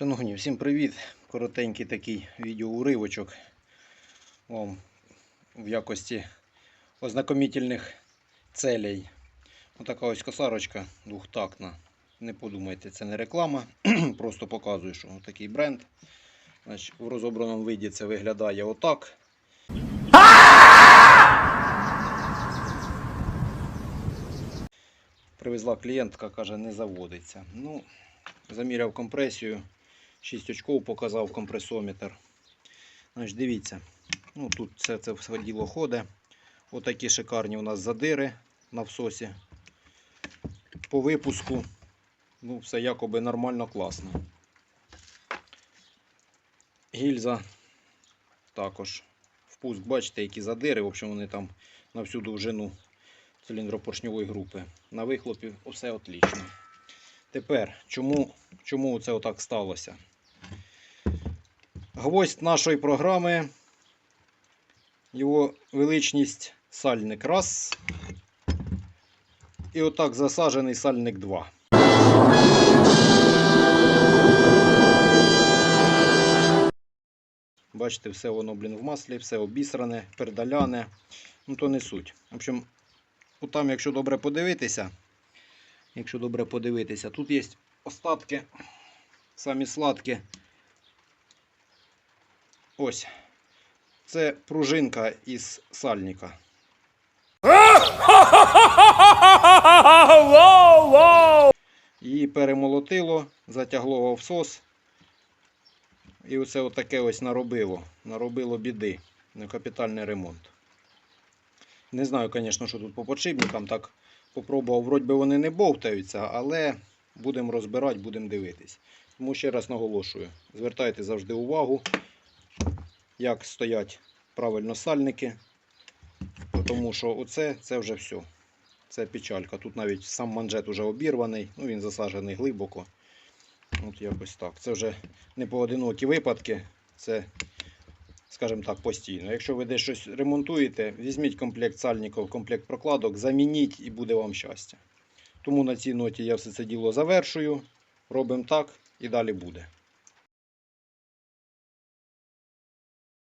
Шановні, всім привіт! Коротенький такий відеоуривочок вам в якості ознакомітельних целей. Отака ось косарочка двохтактна. Не подумайте, це не реклама, просто показую, що такий бренд. Значить, в розобраному виді це виглядає отак. Привезла клієнтка, каже, не заводиться. Ну, заміряв компресію. 6 очков показав компресометр. Значить, дивіться, ну, тут все це все діло ходить. Отакі шикарні у нас задири на всосі. По випуску ну, все якоби нормально класно. Гільза також. Впуск, бачите, які задири. В общем, вони там на всю довжину циліндропоршньової групи. На вихлопі все отлично. Тепер, чому, чому це отак сталося? Гвоздь нашої програми, його величність сальник раз. І отак засаджений сальник 2. Бачите, все воно, блін, в маслі, все обісране, передаляне. Ну, то не суть. В общем, там, якщо добре подивитися, якщо добре подивитися, тут є остатки, самі сладкі. Ось. Це пружинка із сальника. Її перемолотило, затягло в овсос. І оце отаке ось наробило. Наробило біди. Капітальний ремонт. Не знаю, звісно, що тут по подшипникам. Так попробував, вроді би вони не бовтаються, але будемо розбирати, будемо дивитись. Тому ще раз наголошую: звертайте завжди увагу, як стоять правильно сальники. Тому що оце це вже все. Це печалька. Тут навіть сам манжет вже обірваний, ну він засаджений глибоко. От якось так. Це вже не поодинокі випадки, це, скажімо так, постійно. Якщо ви десь щось ремонтуєте, візьміть комплект сальників, комплект прокладок, замініть і буде вам щастя. Тому на цій ноті я все це діло завершую. Робимо так і далі буде.